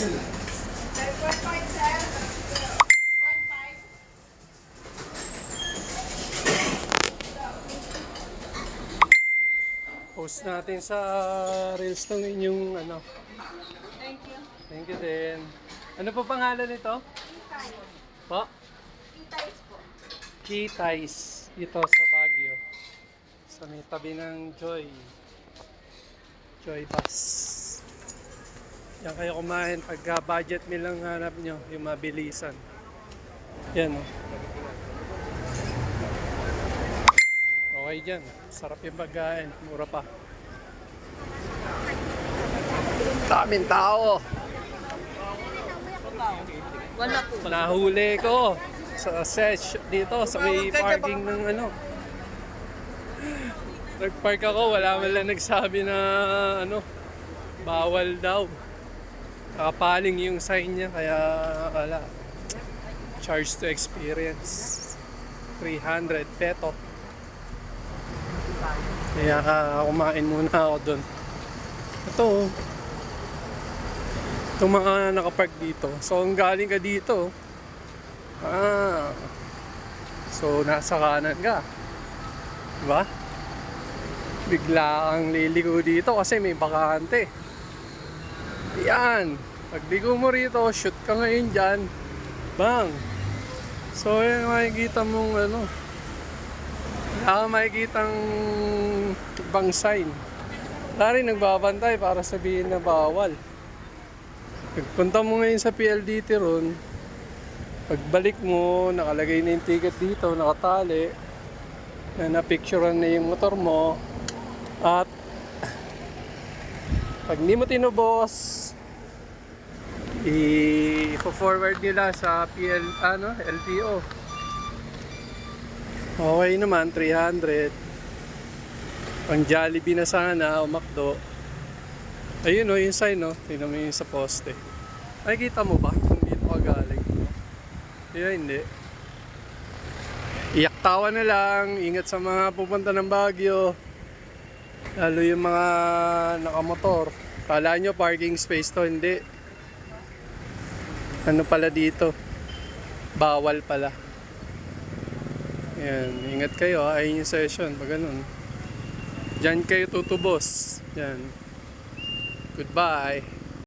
Post natin sa reels ng inyong ano. Thank you. Thank you din. Ano po pangalan nito? Kitay. Po? Kitays po. Kitays. Ito sa Baguio. Sa may tabi ng Joy. Joy Bus. Yan kayo kumain pagka budget meal lang hanap nyo, yung mabilisan. Yan o. Okay dyan. Sarap yung pagkain. Mura pa. Daming tao. Wala po. Nahuli ko sa sesh dito sa may parking ng ano. Nag-park ako, wala man lang nagsabi na ano, bawal daw. Nakapaling yung sign niya, kaya wala. Charge to experience. 300 peto. Kaya ah, kumain muna ako doon. Ito, oh. Itong mga nakapark dito. So, kung galing ka dito, ah, so nasa kanan ka. Diba? Bigla kang liligo dito kasi may bakante. Yan. Pagligo mo rito, shoot ka ngayon dyan. Bang! So, yan makikita mong ano. Wala kang makikitang ibang sign. Wala nagbabantay para sabihin na bawal. Pagpunta mo ngayon sa PLDT ron, pagbalik mo, nakalagay na yung ticket dito, nakatali, na napicturean na yung motor mo, at pag hindi mo tinubos, i-forward nila sa PL, ano, LTO. Okay naman, 300. Pang Jollibee na sana, o McDo. Ayun o, yung sign o. Tingnan mo yung sa poste. Nakikita mo ba kung dito ka galing? Yeah, hindi. Iyak tawa na lang. Ingat sa mga pupunta ng Baguio. Lalo yung mga nakamotor. Kala nyo parking space to, hindi. Ano pala dito? Bawal pala. Yan, ingat kayo ha. Ayun yung session, pag ganun. Diyan kayo tutubos. Yan. Goodbye.